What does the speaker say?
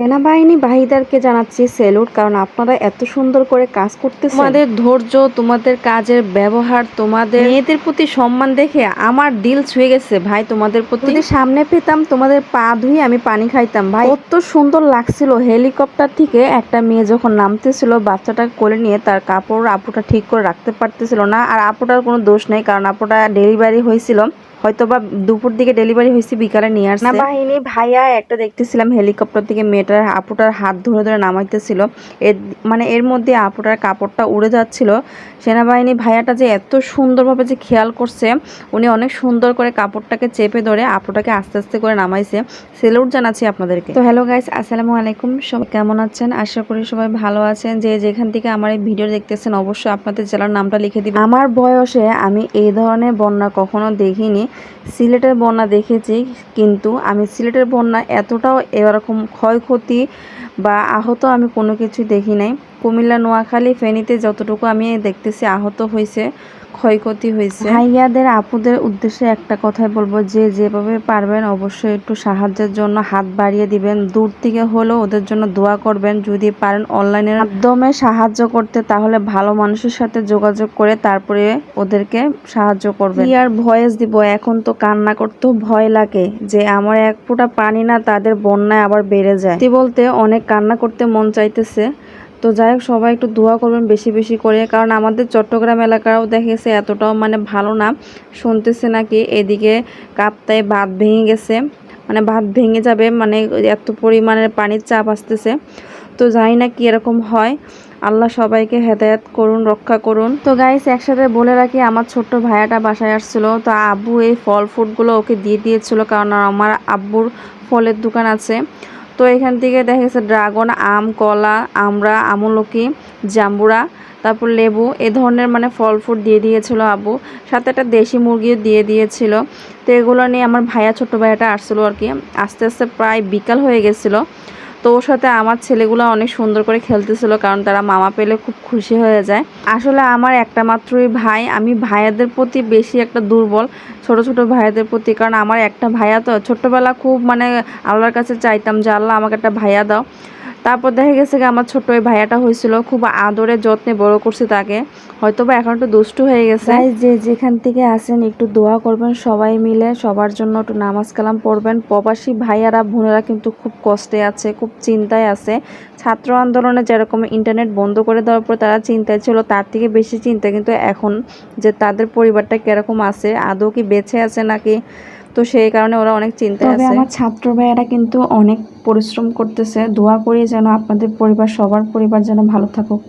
সেনাবাহিনী বাহিদারকে জানাচ্ছি সেলুট কারণ আপনারা এত সুন্দর করে কাজ করতেছেন। তোমাদের ধৈর্য তোমাদের কাজের ব্যবহার তোমাদের মেয়েদের প্রতি সম্মান দেখে আমার দিল ছুঁয়ে গেছে। ভাই তোমাদের প্রতি যদি সামনে পেতাম তোমাদের পা ধুয়ে আমি পানি খাইতাম। ভাই কত সুন্দর লাগছিল হেলিকপ্টার থেকে একটা মেয়ে যখন নামতেছিল বাচ্চাটা কোলে নিয়ে তার কাপড় আপুটা ঠিক করে রাখতে পারতেছিল না। আর আপুটার কোনো দোষ নেই কারণ আপুটা ডেলিভারি হয়েছিল। হয়তো বা দুপুর দিকে ডেলিভারি হয়েছে বিকালে নিয়ে আসছে। না বাহিনী ভাইয়া একটা দেখতেছিলাম হেলিকপ্টার থেকে মেয়েটার আপুটার হাত ধরে ধরে নামাইতেছিল। এর মানে এর মধ্যে আপুটার কাপড়টা উড়ে যাচ্ছিল। সেনাবাহিনী ভাইয়াটা যে এত সুন্দরভাবে যে খেয়াল করছে উনি অনেক সুন্দর করে কাপড়টাকে চেপে ধরে আপুটাকে আস্তে আস্তে করে নামাইছে। সেলুট জানাচ্ছি আপনাদেরকে। তো হ্যালো গাইস আসসালামু আলাইকুম। সবাই কেমন আছেন? আশা করি সবাই ভালো আছেন। যে যেখান থেকে আমার এই ভিডিও দেখতেছেন অবশ্যই আপনাদের জেলার নামটা লিখে দিবেন। আমার বয়সে আমি এই ধরনের বন্যা কখনো দেখিনি। সিলেটের বন্যা দেখেছি, কিন্তু আমি সিলেটের বন্যা এতটাও এরকম ক্ষয়ক্ষতি বা আহত আমি কোনো কিছু দেখি নাই। কুমিল্লা, নোয়াখালী, ফেনীতে যতটুকু আমি দেখতেছি আহত হয়েছে। ক্ষয়ক্ষতি হয়েছে। ভাইয়াদের আপুদের উদ্দেশ্যে একটা কথাই বলব যে যেভাবে পারবেন অবশ্যই একটু সাহায্যের জন্য হাত বাড়িয়ে দিবেন। দূর থেকে হলেও ওদের জন্য দোয়া করবেন যদি পারেন অনলাইনের মাধ্যমে সাহায্য করতে তাহলে ভালো মানুষের সাথে যোগাযোগ করে তারপরে ওদেরকে সাহায্য করবেন। আর ভয়েস দিব এখন তো কান্না করতেও ভয় লাগে যে আমার এক ফোঁটা পানি না তাদের বন্যায় আবার বেড়ে যায়। বলতে অনেক কান্না করতে মন চাইতেছে। তো যাই হোক, সবাই একটু দোয়া করবেন বেশি বেশি করে, কারণ আমাদের চট্টগ্রাম এলাকাও দেখেছে এতটাও মানে ভালো না, শুনতেছে নাকি এদিকে কাপ্তায় বাঁধ ভেঙে গেছে মানে ভাত ভেঙে যাবে মানে এত পরিমাণের পানির চাপ আসতেছে, তো জানি না কি এরকম হয়, আল্লাহ সবাইকে হেদায়াত করুন, রক্ষা করুন। তো গাইস একসাথে বলে রাখি, আমার ছোট্ট ভাইয়াটা বাসায় আসছিল, তো আব্বু এই ফল ফ্রুটগুলো ওকে দিয়ে দিয়েছিল, কারণ আমার আব্বুর ফলের দোকান আছে তো এখান থেকে দেখা গেছে ড্রাগন, আম, কলা আমরা আমলকি, জাম্বুরা, তারপর লেবু, এ ধরনের মানে ফল ফ্রুট দিয়ে দিয়েছিল আবু সাথে একটা দেশি মুরগিও দিয়ে দিয়েছিল। তো এগুলো নিয়ে আমার ভাইয়া ছোট ভাইয়াটা আসছিল আর কি। আস্তে আস্তে প্রায় বিকাল হয়ে গেছিল। তো ওর সাথে আমার ছেলেগুলো অনেক সুন্দর করে খেলতেছিল, কারণ তারা মামা পেলে খুব খুশি হয়ে যায়। আসলে আমার একটা মাত্রই ভাই, আমি ভাইয়াদের প্রতি বেশি একটা দুর্বল, ছোট ছোট ভাইয়াদের প্রতি, কারণ আমার একটা ভাইয়া তো ছোট্টবেলা খুব মানে আল্লাহর কাছে চাইতাম যে, আল্লাহ আমাকে একটা ভাইয়া দাও। তারপর দেখা গেছে কি আমার ছোট ওই ভাইয়াটা হয়েছিল, খুব আদরে যত্নে বড় করছে তাকে। হয়তো বা এখন একটু দুষ্টু হয়ে গেছে। যে যেখান থেকে আসেন একটু দোয়া করবেন সবাই মিলে, সবার জন্য একটু নামাজ কালাম পড়বেন। প্রবাসী ভাইয়ারা, বোনেরা কিন্তু খুব কষ্টে আছে, খুব চিন্তায় আছে। ছাত্র আন্দোলনে যেরকম ইন্টারনেট বন্ধ করে দেওয়ার পর তারা চিন্তায় ছিল, তার থেকে বেশি চিন্তা কিন্তু এখন যে তাদের পরিবারটা কীরকম আছে, আদৌ কি বেঁচে আছে নাকি তো সেই কারণে ওরা অনেক চিন্তা আছে। আমার ছাত্র ভাইয়েরা কিন্তু অনেক পরিশ্রম করতেছে। দোয়া করি যেন আপনাদের পরিবার সবার পরিবার যেন ভালো থাকুক।